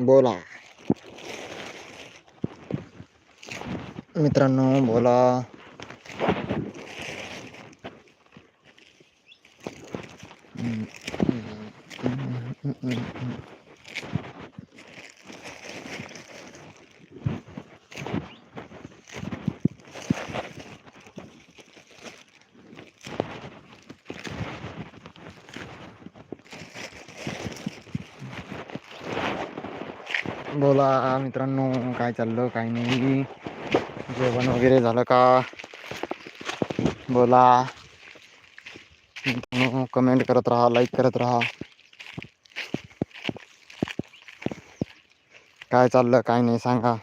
बोला. मित्रांनो बोला. बोला मित्रांनो, काय चाललं, काय नाही. जेवण का? बोला. मित्रांनो कमेंट करत राहा लाईक करत राहा. काय चाललं, काय नाही, सांगा.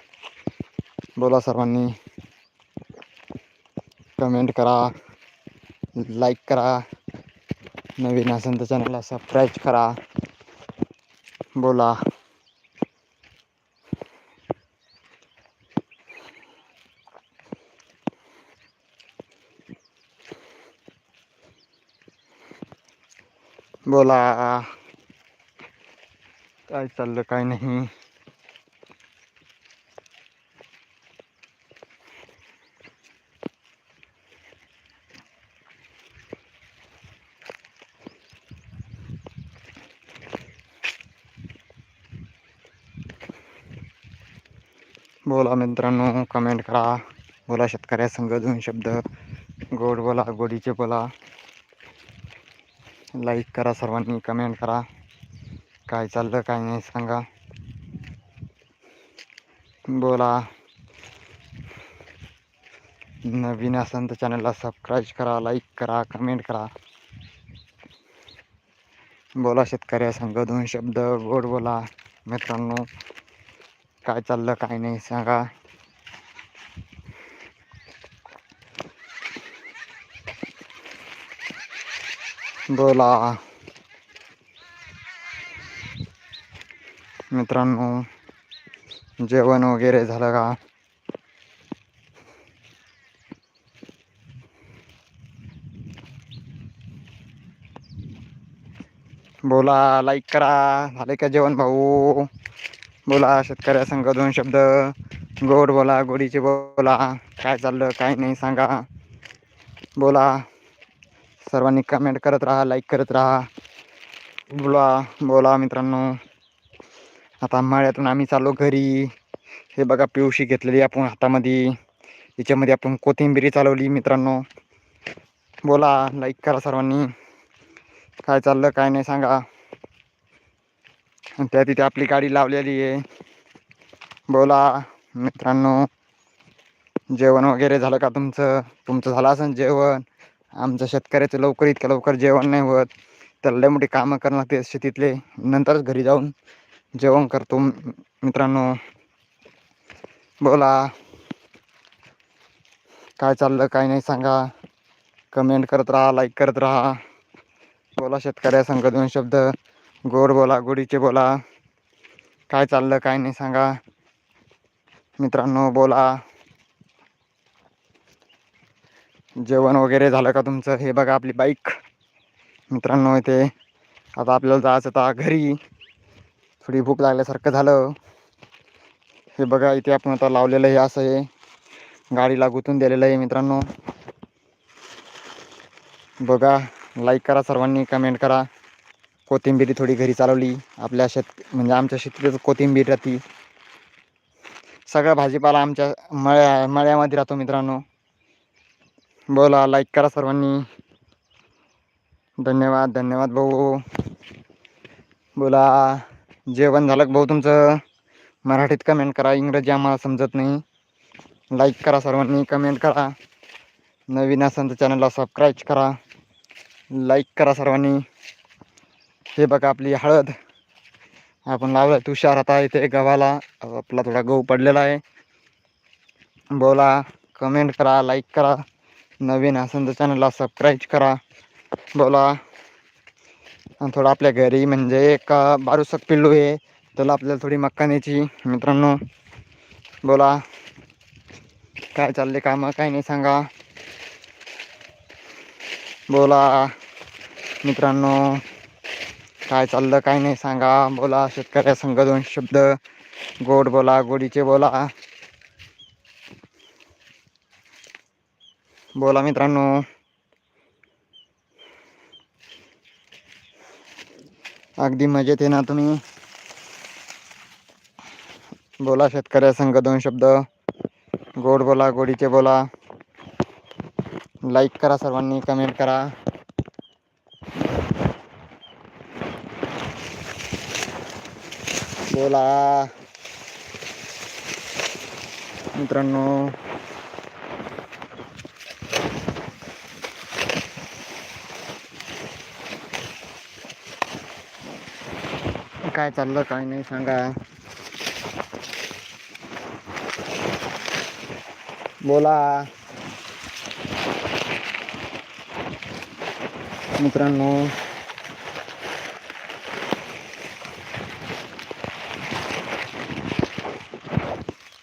बोला सर्वांनी. कमेंट करा लाईक करा. नवीन असेल तर चॅनलला सबस्क्राईब करा. बोला. बोला, काय चाललं, काय नाही. बोला मित्रांनो कमेंट करा. बोला शेतकऱ्या संघ दोन शब्द. गोड बोला, गोडीचे बोला. लाईक करा सर्वांनी कमेंट करा. काय चाललं काय नाही सांगा. बोला. नवीन असेल तर चॅनलला सबस्क्राईब करा लाईक करा कमेंट करा. बोला शेतकऱ्या सांगा दोन शब्द गोड बोला. मित्रांनो काय चाललं काय नाही सांगा. बोला. मित्रांनो जेवण वगैरे झालं का? बोला लाईक करा. झाले का जेवण भाऊ? बोला शेतकऱ्या संघ दोन शब्द. गोड बोला गोडीचे बोला. काय चाललं काय नाही सांगा. बोला. सर्वांनी कमेंट करत राहा लाईक करत राहा. बोला बोला मित्रांनो. आता मळ्यातून आम्ही चाललो घरी. हे बघा पिवशी घेतलेली आपण हातामध्ये. याच्यामध्ये आपण कोथिंबिरी चालवली मित्रांनो. बोला लाईक करा सर्वांनी. काय चाललं काय नाही सांगा. आणि त्या तिथे आपली गाडी लावलेली आहे. बोला मित्रांनो. जेवण वगैरे झालं का तुमचं? तुमचं झालं असेल जेवण. आमच्या शेतकऱ्याचं लवकर इतक्या लवकर जेवण नाही होत. त्याला लय मोठी कामं करणं लागते शेतीतले. नंतरच घरी जाऊन जेवण करतो. मित्रांनो बोला. काय चाललं काय नाही सांगा. कमेंट करत राहा लाईक करत राहा. बोला शेतकऱ्या संघ दोन शब्द. गोड बोला गोडीचे बोला. काय चाललं काय नाही सांगा. मित्रांनो बोला. जेवण वगैरे झालं का तुमचं? हे बघा आपली बाईक. मित्रांनो इथे आता आपल्याला जायचं आता घरी. थोडी भूक लागल्यासारखं झालं. हे बघा इथे आपण आता लावलेलं आहे असं हे. गाडीला गुंतून दिलेलं आहे मित्रांनो. बघा लाईक करा सर्वांनी कमेंट करा. कोथिंबीरी थोडी घरी चालवली. आपल्या शेत म्हणजे आमच्या शेतीतच कोथिंबीर राहती. सगळा भाजीपाला आमच्या मळ्या मळ्यामध्ये राहतो मित्रांनो. बोला लाईक करा सर्वांनी. धन्यवाद धन्यवाद भाऊ. बोला जेवण झालं भाऊ तुमचं? मराठीत कमेंट करा इंग्रजी आम्हाला समजत नाही. लाईक करा सर्वांनी कमेंट करा. नवीन असेल तर चॅनलला सबस्क्राईब करा. लाईक करा सर्वांनी. हे बघा आपली हळद. आपण लावलं तुषार आता इथे गव्हाला. आपला थोडा गहू पडलेला आहे. बोला कमेंट करा लाईक करा. नवीन असेल तर चॅनलला सबस्क्राईब करा. बोला. आणि थोडं आपल्या घरी म्हणजे एक बारूसक पिल्लू आहे. त्याला आपल्याला थोडी मक्का न्यायची मित्रांनो. बोला. काय चालले कामं? काय नाही सांगा. बोला. मित्रांनो काय चाललं? काय नाही सांगा. बोला. शेतकऱ्या संघ दोन शब्द. गोड बोला गोडीचे बोला. बोला मित्रांनो. अगदी मजेत आहे ना तुम्ही बोला शेतकऱ्या संघ दोन शब्द. गोड बोला गोडीचे बोला. लाईक करा सर्वांनी कमेंट करा. बोला. मित्रांनो. काय चाललं काय नाही सांगा. बोला. मित्रांनो.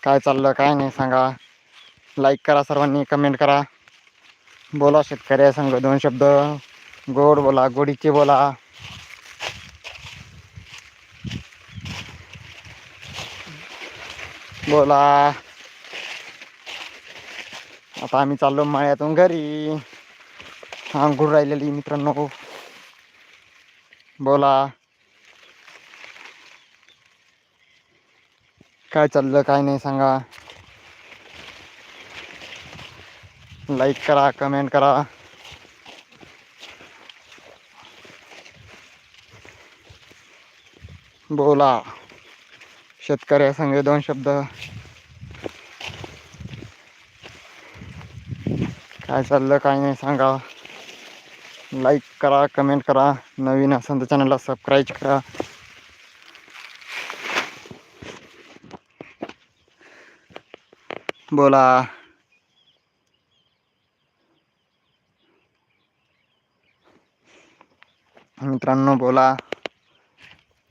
काय चाललं काय नाही सांगा. लाईक करा सर्वांनी कमेंट करा. बोला शेतकऱ्या संघ दोन शब्द. गोड बोला गोडीचे बोला. बोला. आता आम्ही चाललो मळ्यातून घरी. अंघोळ राहिलेली मित्रांनो. बोला. काय चाललं काय नाही सांगा. लाईक करा कमेंट करा. बोला. शेतकऱ्यासंगे दोन शब्द. काय चाललं काय नाही सांगा. लाईक करा कमेंट करा. नवीन असेल तर चॅनलला सबस्क्राईब करा. बोला. मित्रांनो बोला.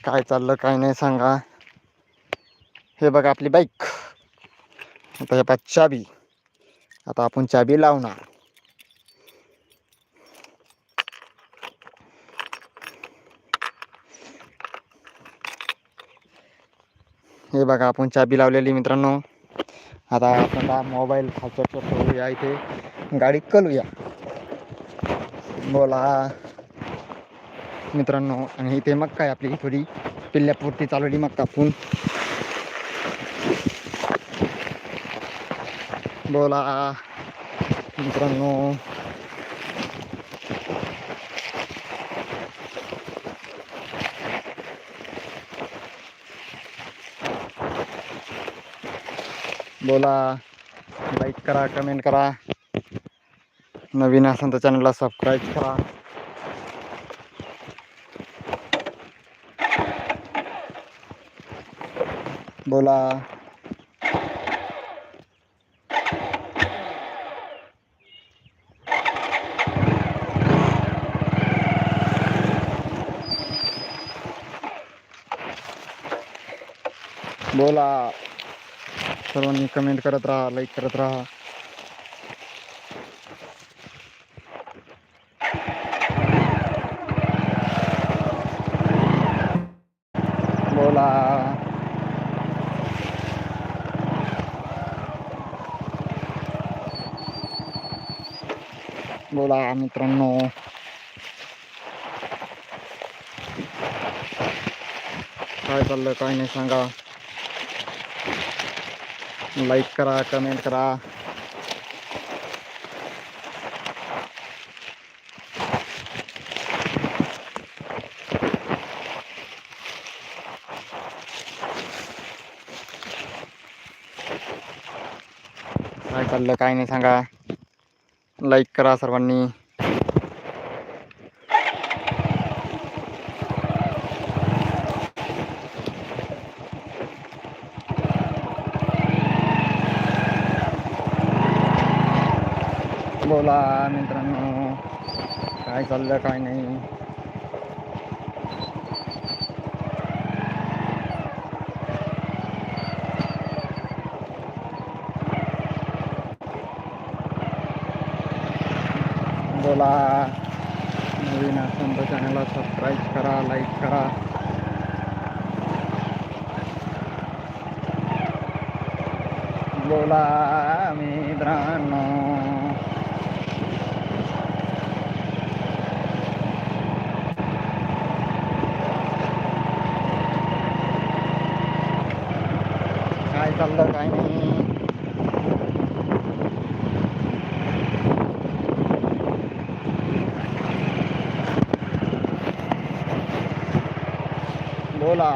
काय चाललं काय नाही सांगा. हे बघा आपली बाईक. आता हे पाच चाबी. आता आपण चाबी लावणार. हे बघा आपण चाबी लावलेली मित्रांनो. आता आपण मोबाईल खालच्या ठेवूया इथे गाडी कलूया बोला. मित्रांनो आणि इथे मग काय आपली थोडी पिल्ल्यापुरती चालवली मग आपण बोला मित्रांनो बोला लाईक करा कमेंट करा. नवीन असेल तर चॅनलला सबस्क्राईब करा. बोला बोला. सर्वांनी कमेंट करत राहा लाईक करत राहा. बोला. बोला मित्रांनो. काय चाललं काय नाही सांगा. लाईक करा कमेंट करा। काय चाललं काय नाही सांगा. लाईक करा सर्वांनी. बोला मित्रांनो. काय चाललं काय नाही. बोला नवीन असेल तर चॅनलला सबस्क्राईब करा लाईक करा. बोला मित्रांनो. काय चाललं काय नाही बोला